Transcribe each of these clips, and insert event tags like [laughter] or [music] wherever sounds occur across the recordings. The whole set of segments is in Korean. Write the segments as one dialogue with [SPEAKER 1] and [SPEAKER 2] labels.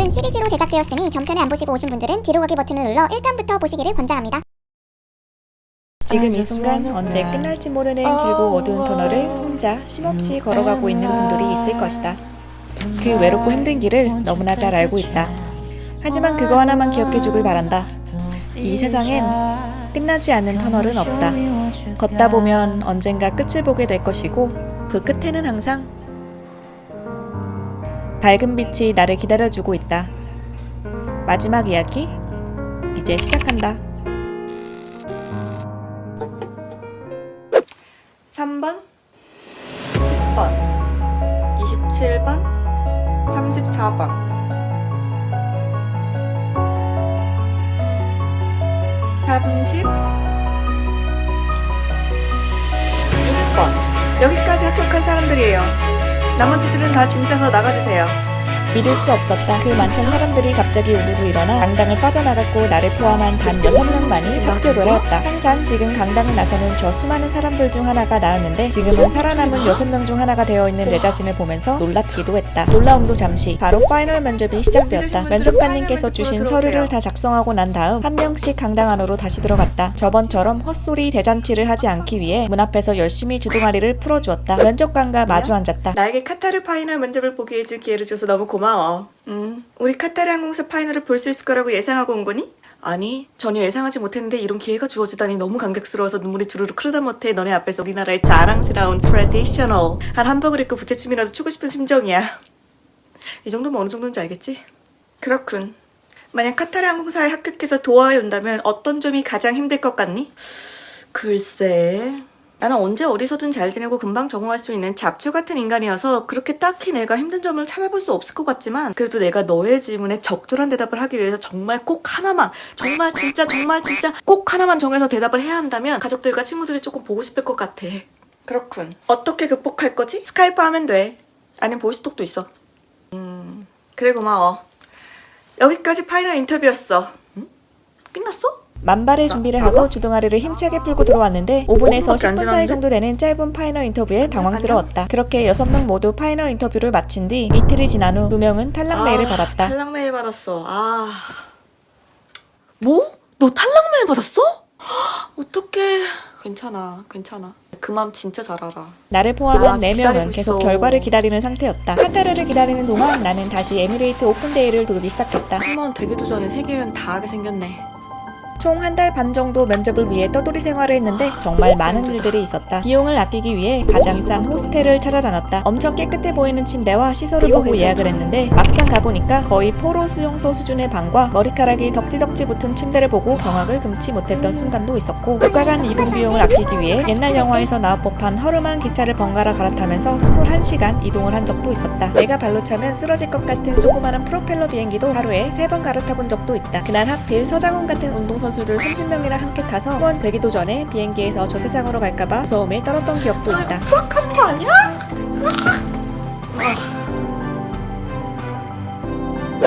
[SPEAKER 1] 오늘은 시리즈로 제작되었으니 전편에 안 보시고 오신 분들은 뒤로 가기 버튼을 눌러 1편부터 보시기를 권장합니다.
[SPEAKER 2] 지금 이 순간 언제 끝날지 모르는 길고 어두운 터널을 혼자 쉼없이 걸어가고 있는 분들이 있을 것이다. 그 외롭고 힘든 길을 너무나 잘 알고 있다. 하지만 그거 하나만 기억해 주길 바란다. 이 세상엔 끝나지 않는 터널은 없다. 걷다 보면 언젠가 끝을 보게 될 것이고 그 끝에는 항상 밝은 빛이 나를 기다려주고 있다. 마지막 이야기 이제 시작한다. 3번, 10번, 27번, 34번. 나머지들은 다 짐 싸서 나가주세요. 믿을 수 없었다. 그 많던 사람들이 갑자기 우르르 일어나 강당을 빠져나갔고 나를 포함한 단 6명만이 합격을 하였다. 항상 지금 강당을 나서는 저 수많은 사람들 중 하나가 나였는데 지금은 살아남은 6명 중 하나가 되어 있는 내 자신을 보면서 놀랍기도 했다. 놀라움도 잠시 바로 파이널 면접이 시작되었다. 면접관님께서 주신 서류를 다 작성하고 난 다음 한 명씩 강당 안으로 다시 들어갔다. 저번처럼 헛소리 대잔치를 하지 않기 위해 문 앞에서 열심히 주둥아리를 풀어주었다. 면접관과 마주 앉았다. 나에게 카타르 파이널 면접을 보게 해줄 기회를 줘서 너무 고 마워. 음, 우리 카타르 항공사 파이널을 볼 수 있을 거라고 예상하고 온 거니? 아니, 전혀 예상하지 못했는데 이런 기회가 주어지다니 너무 감격스러워서 눈물이 주르륵 흐르다 못해 너네 앞에서 우리나라의 자랑스러운 트레디셔널 한 한복을 입고 부채춤이라도 추고 싶은 심정이야. 이 정도면 어느 정도인지 알겠지? 그렇군. 만약 카타르 항공사에 합격해서 도하에 온다면 어떤 점이 가장 힘들 것 같니? 글쎄. 나는 언제 어디서든 잘 지내고 금방 적응할 수 있는 잡초 같은 인간이어서 그렇게 딱히 내가 힘든 점을 찾아볼 수 없을 것 같지만 그래도 내가 너의 질문에 적절한 대답을 하기 위해서 정말 꼭 하나만 정말 진짜 정말 진짜 꼭 하나만 정해서 대답을 해야 한다면 가족들과 친구들이 조금 보고 싶을 것 같아. 그렇군. 어떻게 극복할 거지? 스카이프 하면 돼. 아니면 보이스톡도 있어. 음, 그래 고마워. 여기까지 파이널 인터뷰였어. 응? 끝났어? 만발의 준비를 하고 주둥아리를 힘차게 풀고 들어왔는데 5분에서 10분 사이 정도 되는 짧은 파이널 인터뷰에 당황스러웠다. 그렇게 6명 모두 파이널 인터뷰를 마친 뒤 이틀이 지난 후 2명은 탈락 메일을 받았다. 탈락 메일 받았어. 아... 뭐? 너 탈락 메일 받았어? 어떡해. 괜찮아, 괜찮아. 그맘 진짜 잘 알아. 나를
[SPEAKER 3] 나
[SPEAKER 2] 포함한
[SPEAKER 3] 아직
[SPEAKER 2] 4명은
[SPEAKER 3] 기다리고
[SPEAKER 2] 계속. 결과를 기다리는 상태였다. 카타르를 기다리는 동안 나는 다시 에미레이트 오픈데이를 돌기 시작했다.
[SPEAKER 3] 한번 되기도 전에 세계 여행 다 하게 생겼네.
[SPEAKER 2] 총 한 달 반 정도 면접을 위해 떠돌이 생활을 했는데 정말 많은 일들이 있었다. 비용을 아끼기 위해 가장 싼 호스텔을 찾아다녔다. 엄청 깨끗해 보이는 침대와 시설을 보고. 예약을 했는데 막상 가보니까 거의 포로 수용소 수준의 방과 머리카락이 덕지덕지 붙은 침대를 보고 경악을 금치 못했던 순간도 있었고 국가 간 이동 비용을 아끼기 위해 옛날 영화에서 나올 법한 허름한 기차를 번갈아 갈아타면서 21시간 이동을 한 적도 있었다. 내가 발로 차면 쓰러질 것 같은 조그마한 프로펠러 비행기도 하루에 3번 갈아타본 적도 있다. 그날 하필 서장훈 같은 운동선수 들 30명이랑 함께 타서 후원 되기도 전에 비행기에서 저 세상으로 갈까봐 무서움에 떨었던 기억도 있다.
[SPEAKER 3] 프락하는 거 아니야?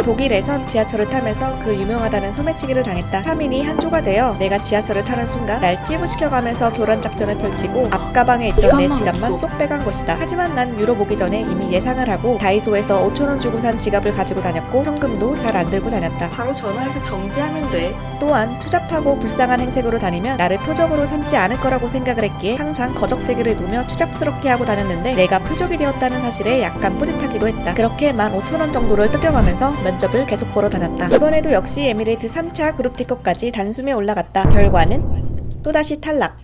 [SPEAKER 2] 독일에선 지하철을 타면서 그 유명하다는 소매치기를 당했다. 3인이 한 조가 되어 내가 지하철을 타는 순간 날 찌부시켜가면서 교란 작전을 펼치고 앞가방에 있던 내
[SPEAKER 3] 지갑만.
[SPEAKER 2] 쏙 빼간 것이다. 하지만 난 유럽 오기 전에 이미 예상을 하고 다이소에서 5천원 주고 산 지갑을 가지고 다녔고 현금도 잘 안 들고 다녔다.
[SPEAKER 3] 바로 전화해서 정지하면 돼.
[SPEAKER 2] 또한 추잡하고 불쌍한 행색으로 다니면 나를 표적으로 삼지 않을 거라고 생각을 했기에 항상 거적대기를 놓으며 추잡스럽게 하고 다녔는데 내가 표적이 되었다는 사실에 약간 뿌듯하기도 했다. 그렇게 15,000원 정도를 뜯겨가면서 면접을 계속 보러 다녔다. 이번에도 역시 에미레이트 3차 그룹 티켓까지 단숨에 올라갔다. 결과는 또다시 탈락.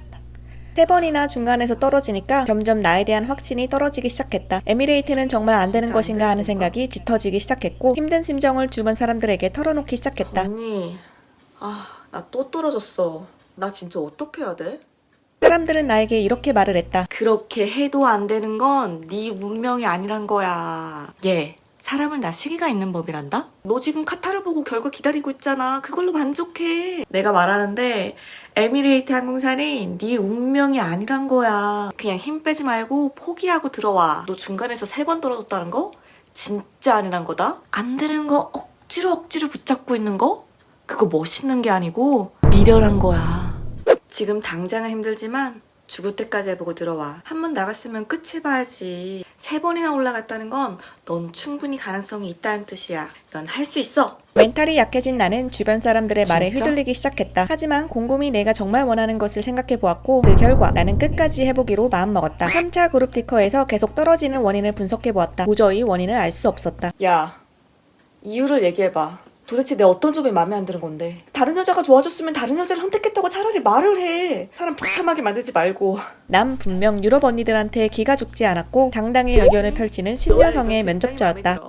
[SPEAKER 2] 세 번이나 중간에서 떨어지니까 점점 나에 대한 확신이 떨어지기 시작했다. 에미레이트는 정말 안 되는 것인가
[SPEAKER 3] 하는
[SPEAKER 2] 생각이 짙어지기 시작했고 힘든 심정을 주변 사람들에게 털어놓기 시작했다.
[SPEAKER 3] 언니, 아, 나 또 떨어졌어. 나 진짜 어떻게 해야 돼?
[SPEAKER 2] 사람들은 나에게 이렇게 말을 했다.
[SPEAKER 3] 그렇게 해도 안 되는 건 네 운명이 아니란 거야. 얘, 사람은 나 시기가 있는 법이란다? 너 지금 카타르 보고 결과 기다리고 있잖아. 그걸로 만족해. 내가 말하는데 에미레이트 항공사는 네 운명이 아니란 거야. 그냥 힘 빼지 말고 포기하고 들어와. 너 중간에서 세 번 떨어졌다는 거? 진짜 아니란 거다? 안 되는 거 억지로 억지로 붙잡고 있는 거? 그거 멋있는 게 아니고 미련한 거야. 지금 당장은 힘들지만 죽을 때까지 해보고 들어와. 한 번 나갔으면 끝을 봐야지. 세 번이나 올라갔다는 건 넌 충분히 가능성이 있다는 뜻이야. 넌 할 수 있어.
[SPEAKER 2] 멘탈이 약해진 나는 주변 사람들의 말에
[SPEAKER 3] 진짜?
[SPEAKER 2] 휘둘리기 시작했다. 하지만 곰곰이 내가 정말 원하는 것을 생각해 보았고 그 결과 나는 끝까지 해보기로 마음먹었다. 3차 그룹 티커에서 계속 떨어지는 원인을 분석해 보았다. 도저히 원인을 알 수 없었다.
[SPEAKER 3] 야, 이유를 얘기해봐. 도대체 내 어떤 점이 마음에 안 드는 건데? 다른 여자가 좋아졌으면 다른 여자를 선택했다고 차라리 말을 해. 사람 비참하게 만들지 말고.
[SPEAKER 2] 난 분명 유럽 언니들한테 기가 죽지 않았고 당당히 의견을 펼치는 신여성의 면접자였다.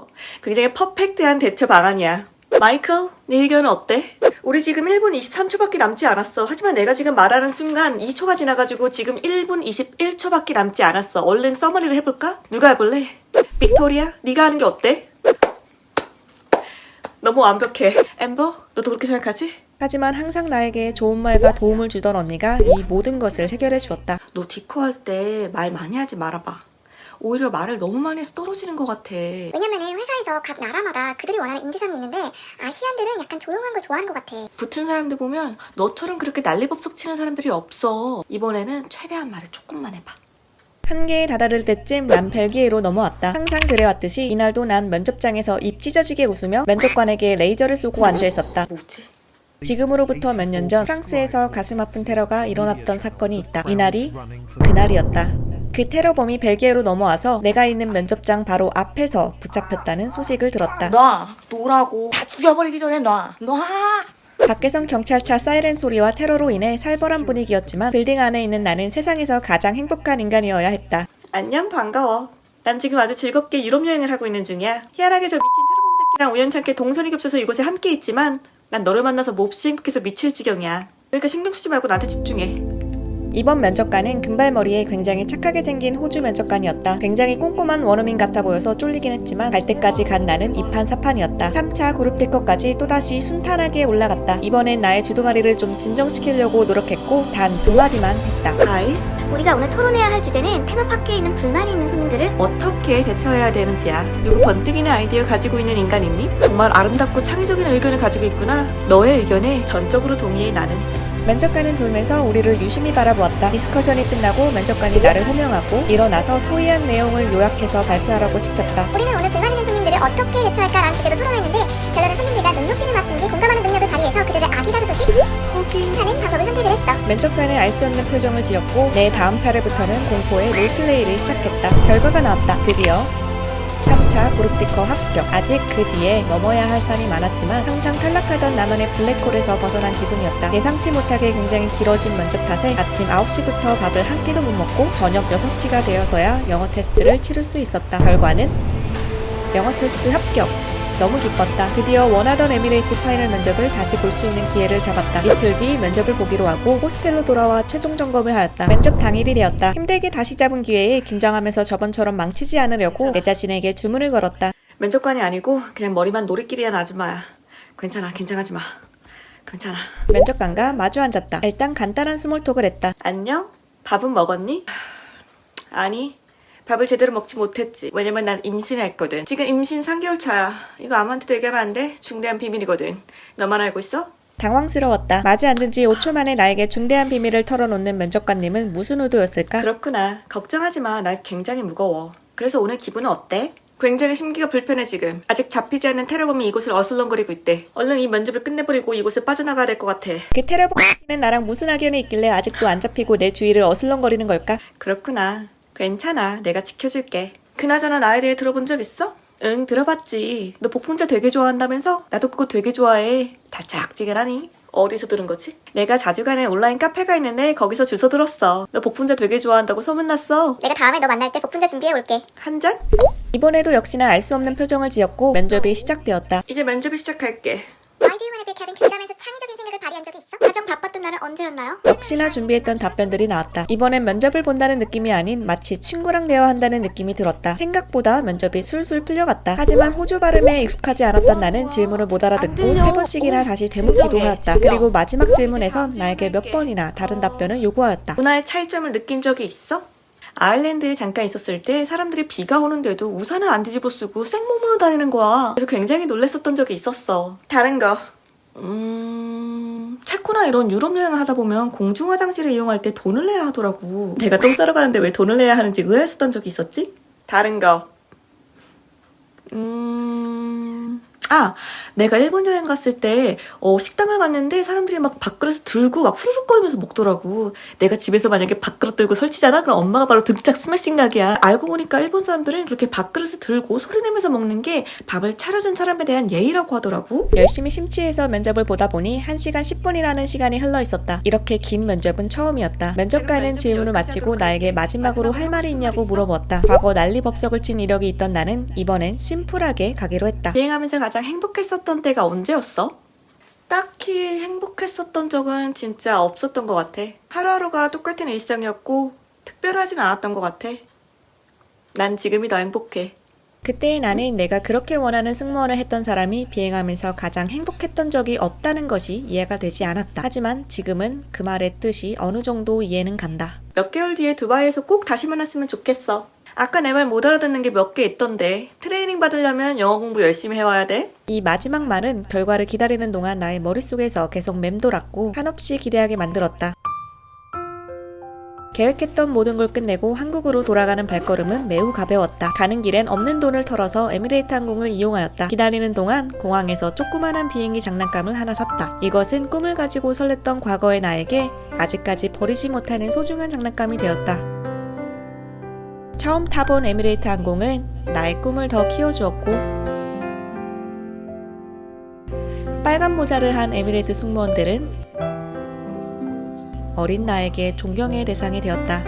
[SPEAKER 3] 굉장히 퍼펙트한 대처 방안이야. 마이클, 네 의견은 어때? 우리 지금 1분 23초밖에 남지 않았어. 하지만 내가 지금 말하는 순간 2초가 지나가지고 지금 1분 21초밖에 남지 않았어. 얼른 서머리를 해볼까? 누가 해볼래? 빅토리아, 네가 하는 게 어때? 너무 완벽해. 엠버, 너도 그렇게 생각하지?
[SPEAKER 2] 하지만 항상 나에게 좋은 말과 도움을 주던 언니가 이 모든 것을 해결해 주었다.
[SPEAKER 3] 너 디코 할 때 말 많이 하지 말아봐. 오히려 말을 너무 많이 해서 떨어지는 것 같아.
[SPEAKER 1] 왜냐면은 회사에서 각 나라마다 그들이 원하는 인지상이 있는데 아시안들은 약간 조용한 걸 좋아하는 것 같아.
[SPEAKER 3] 붙은 사람들 보면 너처럼 그렇게 난리법석 치는 사람들이 없어. 이번에는 최대한 말을 조금만 해봐.
[SPEAKER 2] 한계에 다다를 때쯤 난 벨기에로 넘어왔다. 항상 그래왔듯이 이날도 난 면접장에서 입 찢어지게 웃으며 면접관에게 레이저를 쏘고 앉아 있었다.
[SPEAKER 3] 뭐지?
[SPEAKER 2] 지금으로부터 몇 년 전 프랑스에서 가슴 아픈 테러가 일어났던 사건이 있다. 이날이 그날이었다. 그 테러범이 벨기에로 넘어와서 내가 있는 면접장 바로 앞에서 붙잡혔다는 소식을 들었다.
[SPEAKER 3] 놔! 놓으라고. 다 죽여버리기 전에 놔! 놔!
[SPEAKER 2] 밖에선 경찰차 사이렌 소리와 테러로 인해 살벌한 분위기였지만 빌딩 안에 있는 나는 세상에서 가장 행복한 인간이어야 했다.
[SPEAKER 3] 안녕, 반가워. 난 지금 아주 즐겁게 유럽 여행을 하고 있는 중이야. 희한하게 저 미친 테러범 새끼랑 우연찮게 동선이 겹쳐서 이곳에 함께 있지만 난 너를 만나서 몹시 행복해서 미칠 지경이야. 그러니까 신경 쓰지 말고 나한테 집중해.
[SPEAKER 2] 이번 면접관은 금발머리에 굉장히 착하게 생긴 호주 면접관이었다. 굉장히 꼼꼼한 원어민 같아 보여서 쫄리긴 했지만 갈 때까지 간 나는 이판사판이었다. 3차 그룹 테커까지 또다시 순탄하게 올라갔다. 이번엔 나의 주둥아리를 좀 진정시키려고 노력했고 단 두 마디만 했다.
[SPEAKER 3] 가이스,
[SPEAKER 1] 우리가 오늘 토론해야 할 주제는 테마파크에 있는 불만이 있는 손님들을
[SPEAKER 3] 어떻게 대처해야 되는지야. 누구 번뜩이는 아이디어 가지고 있는 인간 있니? 정말 아름답고 창의적인 의견을 가지고 있구나. 너의 의견에 전적으로 동의해 나는.
[SPEAKER 2] 면접관은 돌면서 우리를 유심히 바라보았다. 디스커션이 끝나고 면접관이 나를 호명하고 일어나서 토의한 내용을 요약해서 발표하라고 시켰다.
[SPEAKER 1] 우리는 오늘 불만 있는 손님들을 어떻게 대처할까라는 주제로 토론했는데 별다른 손님들과 눈높이를 맞춘 뒤 공감하는 능력을 발휘해서 그들을 악이 다루듯이
[SPEAKER 3] 허긴.
[SPEAKER 1] 하는 방법을 선택을 했어.
[SPEAKER 2] 면접관은 알 수 없는 표정을 지었고 내 다음 차례부터는 공포의 롤플레이를 시작했다. 결과가 나왔다. 드디어 3차 그룹티커 합격. 아직 그 뒤에 넘어야 할 산이 많았지만 항상 탈락하던 나만의 블랙홀에서 벗어난 기분이었다. 예상치 못하게 굉장히 길어진 면접 탓에 아침 9시부터 밥을 한 끼도 못 먹고 저녁 6시가 되어서야 영어 테스트를 치를 수 있었다. 결과는 영어 테스트 합격. 너무 기뻤다. 드디어 원하던 에미레이트 파이널 면접을 다시 볼 수 있는 기회를 잡았다. 이틀 뒤 면접을 보기로 하고 호스텔로 돌아와 최종 점검을 하였다. 면접 당일이 되었다. 힘들게 다시 잡은 기회에 긴장하면서 저번처럼 망치지 않으려고 내 자신에게 주문을 걸었다.
[SPEAKER 3] 면접관이 아니고 그냥 머리만 노리끼리한 아줌마야. 괜찮아, 긴장하지 마. 괜찮아.
[SPEAKER 2] 면접관과 마주 앉았다. 일단 간단한 스몰톡을 했다.
[SPEAKER 3] 안녕? 밥은 먹었니? 아니, 밥을 제대로 먹지 못했지. 왜냐면 난 임신을 했거든. 지금 임신 3개월 차야. 이거 아무한테도 얘기하면 안 돼. 중대한 비밀이거든. 너만 알고 있어?
[SPEAKER 2] 당황스러웠다. 마주 앉은 지 5초 만에 나에게 중대한 비밀을 털어놓는 면접관님은 무슨 의도였을까?
[SPEAKER 3] 그렇구나. 걱정하지 마. 날 굉장히 무거워. 그래서 오늘 기분은 어때? 굉장히 심기가 불편해 지금. 아직 잡히지 않는 테러범이 이곳을 어슬렁거리고 있대. 얼른 이 면접을 끝내버리고 이곳을 빠져나가야 될 것 같아.
[SPEAKER 2] 그 테러범는 [laughs] 나랑 무슨 악연이 있길래 아직도 안 잡히고 내 주위를 어슬렁거리는 걸까?
[SPEAKER 3] 그렇구나. 괜찮아. 내가 지켜줄게. 그나저나 나에 대해 들어본 적 있어? 응, 들어봤지. 너 복분자 되게 좋아한다면서? 나도 그거 되게 좋아해. 달짝지근하니? 어디서 들은 거지? 내가 자주 가는 온라인 카페가 있는데 거기서 주워 들었어. 너 복분자 되게 좋아한다고 소문났어.
[SPEAKER 1] 내가 다음에 너 만날 때 복분자 준비해 올게.
[SPEAKER 3] 한 잔?
[SPEAKER 2] 이번에도 역시나 알 수 없는 표정을 지었고 면접이 시작되었다.
[SPEAKER 3] 이제 면접을 시작할게.
[SPEAKER 1] Kevin? 그러면서 창의적인 생각을 발휘한 적이 있어? 가장 바빴던 날은 언제였나요?
[SPEAKER 2] 역시나 준비했던 답변들이 나왔다. 이번엔 면접을 본다는 느낌이 아닌 마치 친구랑 대화한다는 느낌이 들었다. 생각보다 면접이 술술 풀려갔다. 하지만 호주 발음에 익숙하지 않았던 나는 질문을 못 알아듣고 세 번씩이나 다시 되묻기도 하였다. 그리고 마지막 질문에선 나에게 몇 번이나 다른 답변을 요구하였다.
[SPEAKER 3] 문화의 차이점을 느낀 적이 있어? 아일랜드에 잠깐 있었을 때 사람들이 비가 오는데도 우산을 안 뒤집어 쓰고 생몸으로 다니는 거야. 그래서 굉장히 놀랬었던 적이 있었어. 다른 거. 음, 체코나 이런 유럽 여행을 하다 보면 공중 화장실을 이용할 때 돈을 내야 하더라고. 내가 똥 싸러 가는데 왜 돈을 내야 하는지 의아했었던 적이 있었지? 다른 거. 음, 아, 내가 일본 여행 갔을 때, 어, 식당을 갔는데 사람들이 막 밥그릇 들고 막 후루룩거리면서 먹더라고. 내가 집에서 만약에 밥그릇 들고 설치잖아? 그럼 엄마가 바로 등짝 스매싱 각이야. 알고 보니까 일본 사람들은 그렇게 밥그릇을 들고 소리 내면서 먹는 게 밥을 차려준 사람에 대한 예의라고 하더라고.
[SPEAKER 2] 열심히 심취해서 면접을 보다 보니 1시간 10분이라는 시간이 흘러 있었다. 이렇게 긴 면접은 처음이었다. 면접관은 질문을 마치고 나에게 마지막으로 할 말이 있냐고 물어보았다. 과거 난리 법석을 친 이력이 있던 나는 이번엔 심플하게 가기로 했다.
[SPEAKER 3] 비행하면서 가장 행복했었던 때가 언제였어? 딱히 행복했었던 적은 진짜 없었던 것 같아. 하루하루가 똑같은 일상이었고 특별하진 않았던 것 같아. 난 지금이 더 행복해.
[SPEAKER 2] 그때의 나는 내가 그렇게 원하는 승무원을 했던 사람이 비행하면서 가장 행복했던 적이 없다는 것이 이해가 되지 않았다. 하지만 지금은 그 말의 뜻이 어느 정도 이해는 간다.
[SPEAKER 3] 몇 개월 뒤에 두바이에서 꼭 다시 만났으면 좋겠어. 아까 내 말 못 알아듣는 게 몇 개 있던데 트레이닝 받으려면 영어 공부 열심히 해와야 돼.
[SPEAKER 2] 이 마지막 말은 결과를 기다리는 동안 나의 머릿속에서 계속 맴돌았고 한없이 기대하게 만들었다. 계획했던 모든 걸 끝내고 한국으로 돌아가는 발걸음은 매우 가벼웠다. 가는 길엔 없는 돈을 털어서 에미레이트 항공을 이용하였다. 기다리는 동안 공항에서 조그마한 비행기 장난감을 하나 샀다. 이것은 꿈을 가지고 설렜던 과거의 나에게 아직까지 버리지 못하는 소중한 장난감이 되었다. 처음 타본 에미레이트 항공은 나의 꿈을 더 키워주었고 빨간 모자를 한 에미레이트 승무원들은 어린 나에게 존경의 대상이 되었다.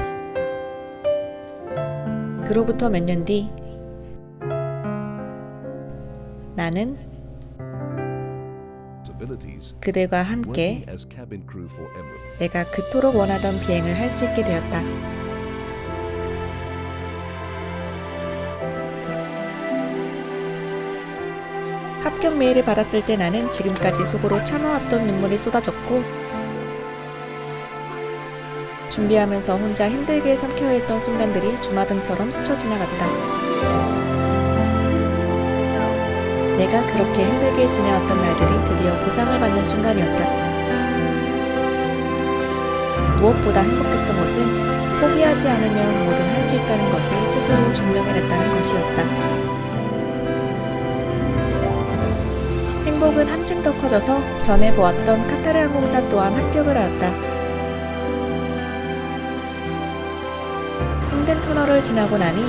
[SPEAKER 2] 그로부터 몇 년 뒤, 나는 그들과 함께. 내가 그토록 원하던 비행을 할 수 있게 되었다. 합격 메일을 받았을 때 나는 지금까지 속으로 참아왔던 눈물이 쏟아졌고 준비하면서 혼자 힘들게 삼켜있던 순간들이 주마등처럼 스쳐 지나갔다. 내가 그렇게 힘들게 지내왔던 날들이 드디어 보상을 받는 순간이었다. 무엇보다 행복했던 것은 포기하지 않으면 뭐든 할 수 있다는 것을 스스로 증명해냈다는 것이었다. 행복은 한층 더 커져서 전에 보았던 카타르 항공사 또한 합격을 하였다. 힘든 터널을 지나고 나니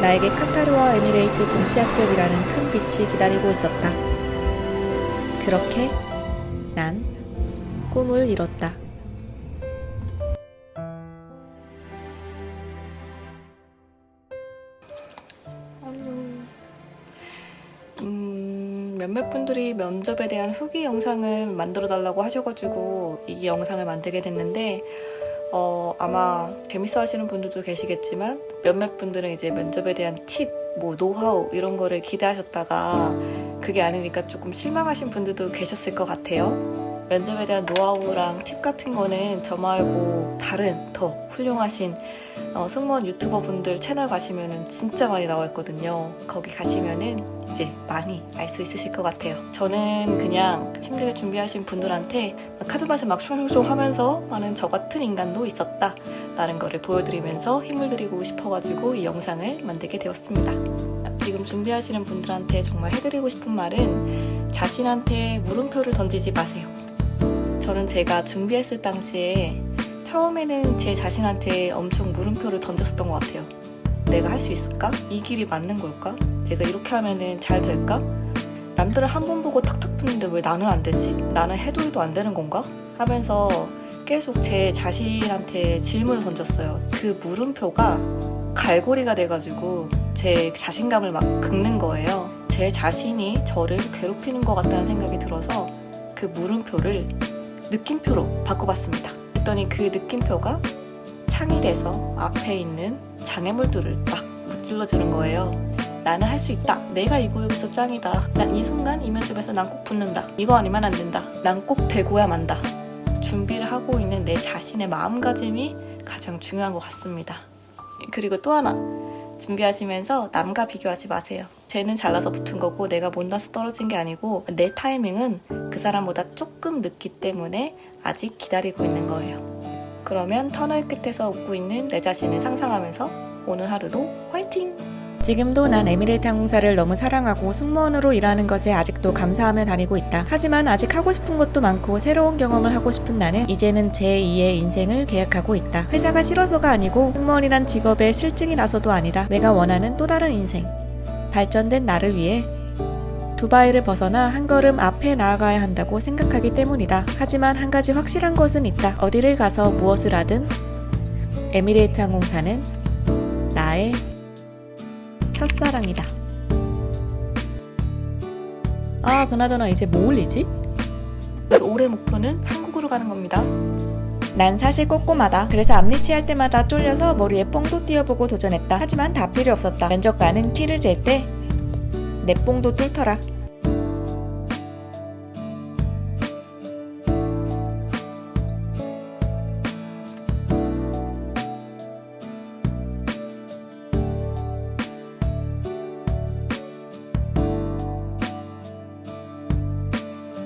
[SPEAKER 2] 나에게 카타르와 에미레이트 동시 합격이라는 큰 빛이 기다리고 있었다. 그렇게 난 꿈을 이뤘다.
[SPEAKER 3] 분들이 면접에 대한 후기 영상을 만들어 달라고 하셔가지고 이 영상을 만들게 됐는데 어, 아마 재밌어 하시는 분들도 계시겠지만 몇몇 분들은 이제 면접에 대한 팁, 뭐 노하우 이런 거를 기대하셨다가 그게 아니니까 조금 실망하신 분들도 계셨을 것 같아요. 면접에 대한 노하우랑 팁 같은 거는 저 말고 다른 더 훌륭하신 어, 승무원 유튜버 분들 채널 가시면은 진짜 많이 나와 있거든요. 거기 가시면은 이제 많이 알 수 있으실 것 같아요. 저는 그냥 힘들게 준비하신 분들한테 카드 맛을 막 숑숑 하면서 하는 저 같은 인간도 있었다. 라는 거를 보여드리면서 힘을 드리고 싶어가지고 이 영상을 만들게 되었습니다. 지금 준비하시는 분들한테 정말 해드리고 싶은 말은 자신한테 물음표를 던지지 마세요. 저는 제가 준비했을 당시에 처음에는 제 자신한테 엄청 물음표를 던졌었던 것 같아요. 내가 할 수 있을까? 이 길이 맞는 걸까? 내가 이렇게 하면은 잘 될까? 남들은 한 번 보고 탁탁 붙는데 왜 나는 안 되지? 나는 해도 해도 안 되는 건가? 하면서 계속 제 자신한테 질문을 던졌어요. 그 물음표가 갈고리가 돼가지고 제 자신감을 막 긁는 거예요. 제 자신이 저를 괴롭히는 것 같다는 생각이 들어서 그 물음표를 느낌표로 바꿔봤습니다. 그랬더니 그 느낌표가 창이 돼서 앞에 있는 장애물들을 막 무찔러 주는 거예요. 나는 할 수 있다. 내가 이 구역에서 짱이다. 난 이 순간 이 면접에서 난 꼭 붙는다. 이거 아니면 안 된다. 난 꼭 되고야 만다. 준비를 하고 있는 내 자신의 마음가짐이 가장 중요한 것 같습니다. 그리고 또 하나. 준비하시면서 남과 비교하지 마세요. 쟤는 잘나서 붙은 거고 내가 못나서 떨어진 게 아니고 내 타이밍은 그 사람보다 조금 늦기 때문에 아직 기다리고 있는 거예요. 그러면 터널 끝에서 웃고 있는 내 자신을 상상하면서 오늘 하루도 화이팅!
[SPEAKER 2] 지금도 난 에미레이트 항공사를 너무 사랑하고 승무원으로 일하는 것에 아직도 감사하며 다니고 있다. 하지만 아직 하고 싶은 것도 많고 새로운 경험을 하고 싶은 나는 이제는 제2의 인생을 계획하고 있다. 회사가 싫어서가 아니고 승무원이란 직업에 실증이 나서도 아니다. 내가 원하는 또 다른 인생. 발전된 나를 위해 두바이를 벗어나 한 걸음 앞에 나아가야 한다고 생각하기 때문이다. 하지만 한 가지 확실한 것은 있다. 어디를 가서 무엇을 하든 에미레이트 항공사는 나의 첫사랑이다. 아, 그나저나 이제 뭐 올리지?
[SPEAKER 3] 그래서 올해 목표는 한국으로 가는 겁니다.
[SPEAKER 2] 난 사실 꼼꼼하다. 그래서 앞니치 할 때마다 쫄려서 머리에 뽕도 띄워보고 도전했다. 하지만 다 필요 없었다. 면접관은 키를 잴 때 내 뽕도 뚫더라.